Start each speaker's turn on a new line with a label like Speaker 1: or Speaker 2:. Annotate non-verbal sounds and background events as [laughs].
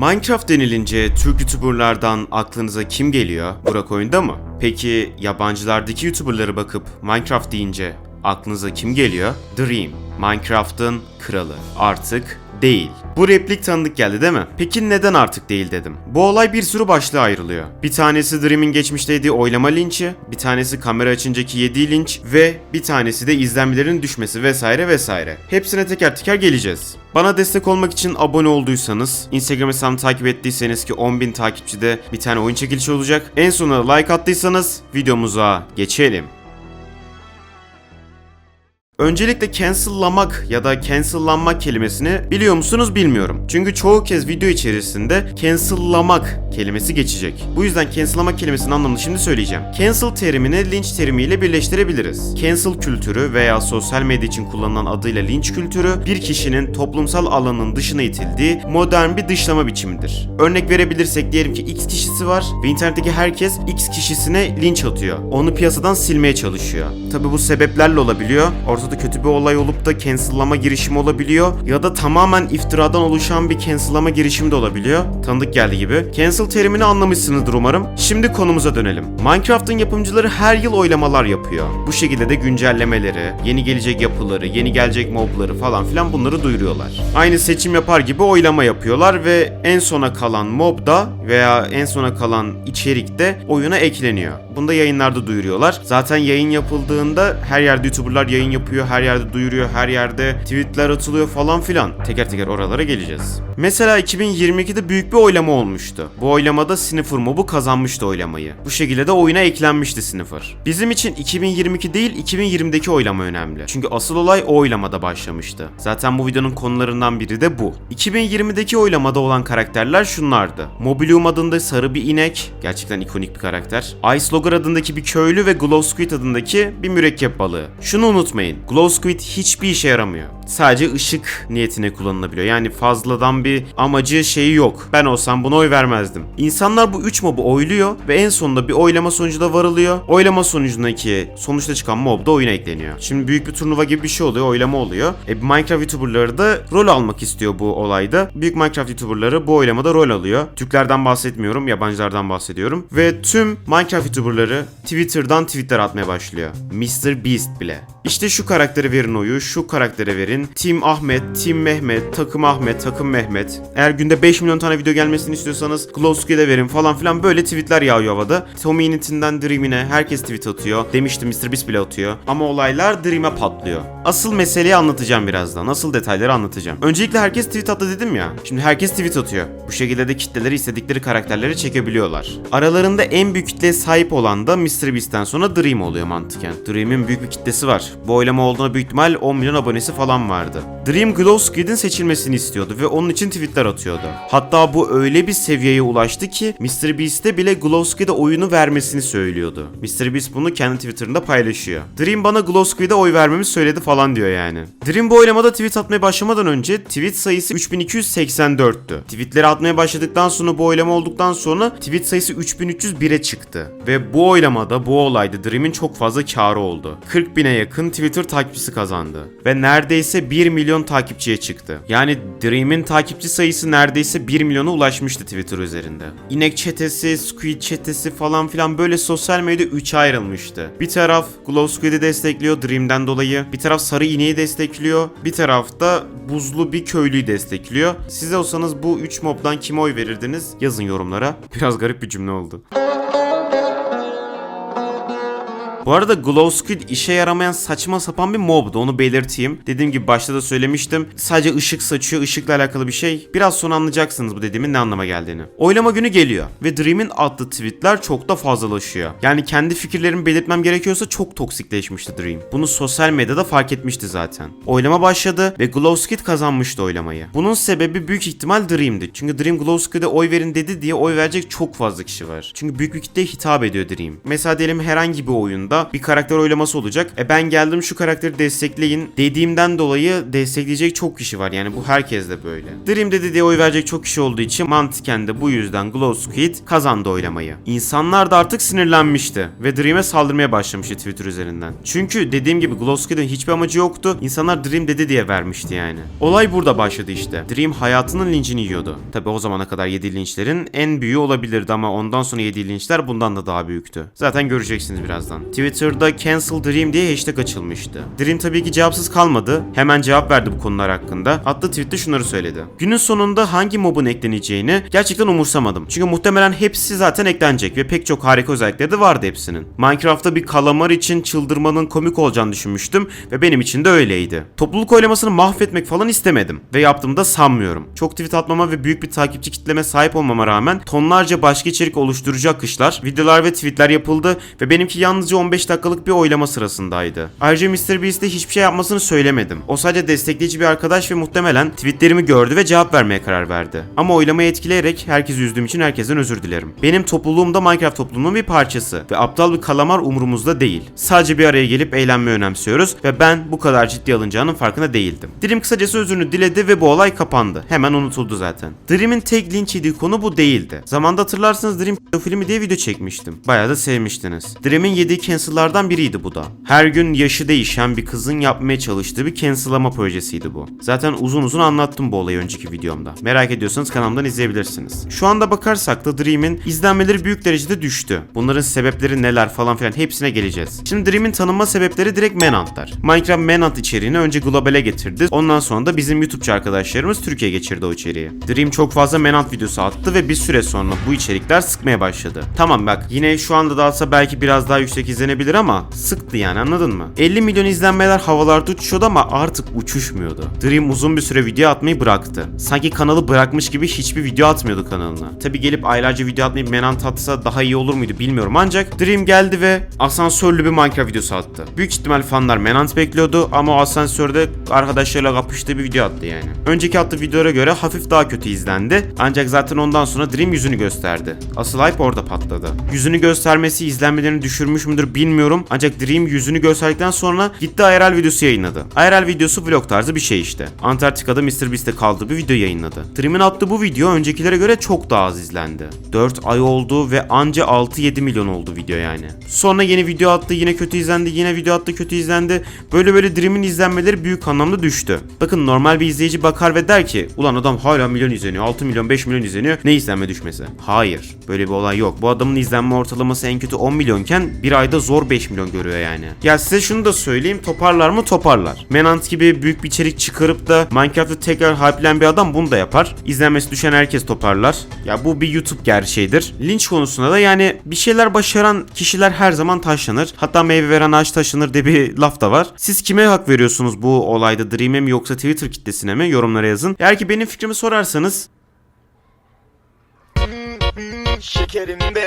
Speaker 1: Minecraft denilince Türk YouTuber'lardan aklınıza kim geliyor? Burak oyunda mı? Peki yabancılardaki YouTuber'lara bakıp Minecraft deyince aklınıza kim geliyor? Dream, Minecraft'ın kralı. Artık değil. Bu replik tanıdık geldi değil mi? Peki neden artık değil dedim. Bu olay bir sürü başlığa ayrılıyor. Bir tanesi Dream'in geçmişte yediği oylama linçi, bir tanesi kamera açıncaki yediği linç ve bir tanesi de izlenmelerin düşmesi vesaire vesaire. Hepsine teker teker geleceğiz. Bana destek olmak için abone olduysanız, Instagram hesabımı takip ettiyseniz ki 10.000 takipçide bir tane oyun çekilişi olacak. En sonunda like attıysanız videomuza geçelim. Öncelikle cancel'lamak ya da cancel'lanmak kelimesini biliyor musunuz bilmiyorum. Çünkü çoğu kez video içerisinde cancel'lamak kelimesi geçecek. Bu yüzden cancel'lamak kelimesinin anlamını şimdi söyleyeceğim. Cancel terimini linç terimiyle birleştirebiliriz. Cancel kültürü veya sosyal medya için kullanılan adıyla linç kültürü bir kişinin toplumsal alanın dışına itildiği modern bir dışlama biçimidir. Örnek verebilirsek diyelim ki X kişisi var ve internetteki herkes X kişisine linç atıyor. Onu piyasadan silmeye çalışıyor. Tabi bu sebeplerle olabiliyor. Ortada kötü bir olay olup da cancel'lama girişimi olabiliyor. Ya da tamamen iftiradan oluşan bir cancel'lama girişimi de olabiliyor. Tanıdık geldi gibi. Cancel terimini anlamışsınızdır umarım. Şimdi konumuza dönelim. Minecraft'ın yapımcıları her yıl oylamalar yapıyor. Bu şekilde de güncellemeleri, yeni gelecek yapıları, yeni gelecek mobları falan filan bunları duyuruyorlar. Aynı seçim yapar gibi oylama yapıyorlar ve en sona kalan mob da veya en sona kalan içerik de oyuna ekleniyor. Bunu da yayınlarda duyuruyorlar. Zaten yayın yapıldığında her yerde YouTuber'lar yayın yapıyor, her yerde duyuruyor, her yerde tweetler atılıyor falan filan. Teker teker oralara geleceğiz. Mesela 2022'de büyük bir oylama olmuştu. Bu oylamada Sniffer Mob'u kazanmıştı oylamayı. Bu şekilde de oyuna eklenmişti Sniffer. Bizim için 2022 değil 2020'deki oylama önemli. Çünkü asıl olay o oylamada başlamıştı. Zaten bu videonun konularından biri de bu. 2020'deki oylamada olan karakterler şunlardı. Mobilium adında sarı bir inek, gerçekten ikonik bir karakter. Ice Logger adındaki bir köylü ve Glow Squid adındaki bir mürekkep balığı. Şunu unutmayın, Glow Squid hiçbir işe yaramıyor. Sadece ışık niyetine kullanılabiliyor. Yani fazladan bir amacı şeyi yok. Ben olsam buna oy vermezdim. İnsanlar bu 3 mobu oyluyor ve en sonunda bir oylama sonucunda varılıyor. Oylama sonucundaki sonuçta çıkan mob da oyuna ekleniyor. Şimdi büyük bir turnuva gibi bir şey oluyor, oylama oluyor. E, Minecraft YouTuber'ları da rol almak istiyor bu olayda. Büyük Minecraft YouTuber'ları bu oylamada rol alıyor. Türklerden bahsetmiyorum, yabancılardan bahsediyorum. Ve tüm Minecraft YouTuber'ları Twitter'dan tweetler atmaya başlıyor. Mr. Beast bile. İşte şu karaktere verin oyu, şu karaktere verin. Team Ahmet, Team Mehmet, takım Ahmet, takım Mehmet. Eğer günde 5 milyon tane video gelmesini istiyorsanız Glowsky'de verin falan filan böyle tweetler yağıyor havada. Tommy Unit'inden Dream'ine herkes tweet atıyor. Demiştim Mr. Beast bile atıyor. Ama olaylar Dream'e patlıyor. Asıl meseleyi anlatacağım birazdan. Asıl detayları anlatacağım. Öncelikle herkes tweet attı dedim ya. Şimdi herkes tweet atıyor. Bu şekilde de kitleleri istedikleri karakterleri çekebiliyorlar. Aralarında en büyük kitleye sahip olan da Mr. Beast'ten sonra Dream oluyor mantıken. Dream'in büyük bir kitlesi var. Bu oylama olduğuna büyük ihtimal 10 milyon abonesi falan vardı. Dream Glow Squid'in seçilmesini istiyordu ve onun için tweetler atıyordu. Hatta bu öyle bir seviyeye ulaştı ki Mr. Beast'e bile Glow Squid'e oyunu vermesini söylüyordu. Mr. Beast bunu kendi Twitter'ında paylaşıyor. Dream bana Glow Squid'e oy vermemi söyledi falan diyor yani. Dream bu oylamada tweet atmaya başlamadan önce tweet sayısı 3284'tü. Tweetleri atmaya başladıktan sonra bu oylama olduktan sonra tweet sayısı 3301'e çıktı. Ve bu oylamada bu olayda Dream'in çok fazla karı oldu. 40 bine yakın Twitter takipçisi kazandı. Ve neredeyse 1 milyon takipçiye çıktı. Yani Dream'in takipçi sayısı neredeyse 1 milyona ulaşmıştı Twitter üzerinde. İnek çetesi, Squid çetesi falan filan böyle sosyal medya 3'e ayrılmıştı. Bir taraf Glow Squid'i destekliyor Dream'den dolayı. Bir taraf Sarı İneği destekliyor. Bir tarafta buzlu bir köylüyü destekliyor. Siz olsanız bu 3 mobdan kime oy verirdiniz? Yazın yorumlara. [laughs] Biraz garip bir cümle oldu. Bu arada Glow Squid işe yaramayan saçma sapan bir mobdu onu belirteyim. Dediğim gibi başta da söylemiştim. Sadece ışık saçıyor, ışıkla alakalı bir şey. Biraz sonra anlayacaksınız bu dediğimin ne anlama geldiğini. Oylama günü geliyor ve Dream'in attığı tweetler çok da fazlalaşıyor. Yani kendi fikirlerimi belirtmem gerekiyorsa çok toksikleşmişti Dream. Bunu sosyal medyada fark etmişti zaten. Oylama başladı ve Glow Squid kazanmıştı oylamayı. Bunun sebebi büyük ihtimal Dream'di. Çünkü Dream Glow Squid'e oy verin dedi diye oy verecek çok fazla kişi var. Çünkü büyük bir kitleye hitap ediyor Dream. Mesela diyelim herhangi bir oyunda sonunda bir karakter oylaması olacak. E ben geldim şu karakteri destekleyin dediğimden dolayı destekleyecek çok kişi var. Yani bu herkes de böyle. Dream dedi diye oy verecek çok kişi olduğu için mantıken de bu yüzden Glow Squid kazandı oylamayı. İnsanlar da artık sinirlenmişti ve Dream'e saldırmaya başlamıştı Twitter üzerinden. Çünkü dediğim gibi Glow Squid'in hiçbir amacı yoktu. İnsanlar Dream dedi diye vermişti yani. Olay burada başladı işte. Dream hayatının linçini yiyordu. Tabi o zamana kadar yediği linçlerin en büyüğü olabilirdi ama ondan sonra yediği linçler bundan da daha büyüktü. Zaten göreceksiniz birazdan. Twitter'da cancel Dream diye hashtag açılmıştı. Dream tabii ki cevapsız kalmadı. Hemen cevap verdi bu konular hakkında. Attığı tweette şunları söyledi. Günün sonunda hangi mobun ekleneceğini gerçekten umursamadım. Çünkü muhtemelen hepsi zaten eklenecek ve pek çok harika özellikleri de vardı hepsinin. Minecraft'ta bir kalamar için çıldırmanın komik olacağını düşünmüştüm ve benim için de öyleydi. Topluluk oylamasını mahvetmek falan istemedim ve yaptığımı da sanmıyorum. Çok tweet atmama ve büyük bir takipçi kitleme sahip olmama rağmen tonlarca başka içerik oluşturucu akışlar, videolar ve tweetler yapıldı ve benimki yalnızca 15 dakikalık bir oylama sırasındaydı. Ayrıca MrBeast'e hiçbir şey yapmasını söylemedim. O sadece destekleyici bir arkadaş ve muhtemelen tweetlerimi gördü ve cevap vermeye karar verdi. Ama oylamayı etkileyerek herkesi üzdüğüm için herkesten özür dilerim. Benim topluluğum da Minecraft topluluğunun bir parçası ve aptal bir kalamar umurumuzda değil. Sadece bir araya gelip eğlenmeyi önemsiyoruz ve ben bu kadar ciddi alınacağının farkında değildim. Dream kısacası özrünü diledi ve bu olay kapandı. Hemen unutuldu zaten. Dream'in tek linç yediği konu bu değildi. Zamanda hatırlarsanız Dream filmi diye video çekmiştim. Bayağı da sevmiştiniz. Dream'in yediği cancel'lardan biriydi bu da. Her gün yaşı değişen bir kızın yapmaya çalıştığı bir cancel'lama projesiydi bu. Zaten uzun uzun anlattım bu olayı önceki videomda. Merak ediyorsanız kanalımdan izleyebilirsiniz. Şu anda bakarsak da Dream'in izlenmeleri büyük derecede düştü. Bunların sebepleri neler falan filan hepsine geleceğiz. Şimdi Dream'in tanınma sebepleri direkt Manhunt'lar. Minecraft Manhunt içeriğini önce globale getirdi. Ondan sonra da bizim YouTube'cu arkadaşlarımız Türkiye'ye geçirdi o içeriği. Dream çok fazla Manhunt videosu attı ve bir süre sonra bu içerikler sıkmaya başladı. Tamam bak yine şu anda da alsa belki biraz daha yüksek izlenebilir ama sıktı yani anladın mı? 50 milyon izlenmeler havalarda uçuşuyordu ama artık uçuşmuyordu. Dream uzun bir süre video atmayı bıraktı. Sanki kanalı bırakmış gibi hiçbir video atmıyordu kanalına. Tabi gelip aylarca video atmayıp Manhunt atsa daha iyi olur muydu bilmiyorum ancak Dream geldi ve asansörlü bir Minecraft videosu attı. Büyük ihtimal fanlar Manhunt bekliyordu ama o asansörde arkadaşlarıyla kapıştığı bir video attı yani. Önceki attığı videolara göre hafif daha kötü izlendi. Ancak zaten ondan sonra Dream yüzünü gösterdi. Asıl hype orada patladı. Yüzünü göstermesi izlenmelerini düşürmüş müdür bilmiyorum. Ancak Dream yüzünü gösterdikten sonra gitti IRL videosu yayınladı. IRL videosu vlog tarzı bir şey işte. Antarktika'da MrBeast'te kaldığı bir video yayınladı. Dream'in attığı bu video öncekilere göre çok daha az izlendi. 4 ay oldu ve anca 6-7 milyon oldu video yani. Sonra yeni video attı yine kötü izlendi yine video attı kötü izlendi. Böyle böyle Dream'in izlenmeleri büyük anlamda düştü. Bakın normal bir izleyici bakar ve der ki ulan adam hala milyon izleniyor 6 milyon 5 milyon izleniyor ne izlenme düşmesi. Hayır böyle bir olay yok. Bu adamın izlenme ortalaması en kötü 10 milyonken bir ayda zor 5 milyon görüyor yani. Ya size şunu da söyleyeyim toparlar mı toparlar. Manhunt gibi büyük bir içerik çıkarıp da Minecraft'ı tekrar hype'len bir adam bunu da yapar. İzlenmesi düşen herkes toparlar. Ya bu bir YouTube gerçeğidir. Linç konusunda da yani bir şeyler başaran kişiler her zaman taşlanır. Hatta meyve veren ağaç taşlanır diye bir laf da var. Siz kime hak veriyorsunuz bu olayda Dream'e mi yoksa Twitter kitlesine mi? Yorumlara yazın. Eğer ki benim fikrimi sorarsanız
Speaker 2: Şekerim be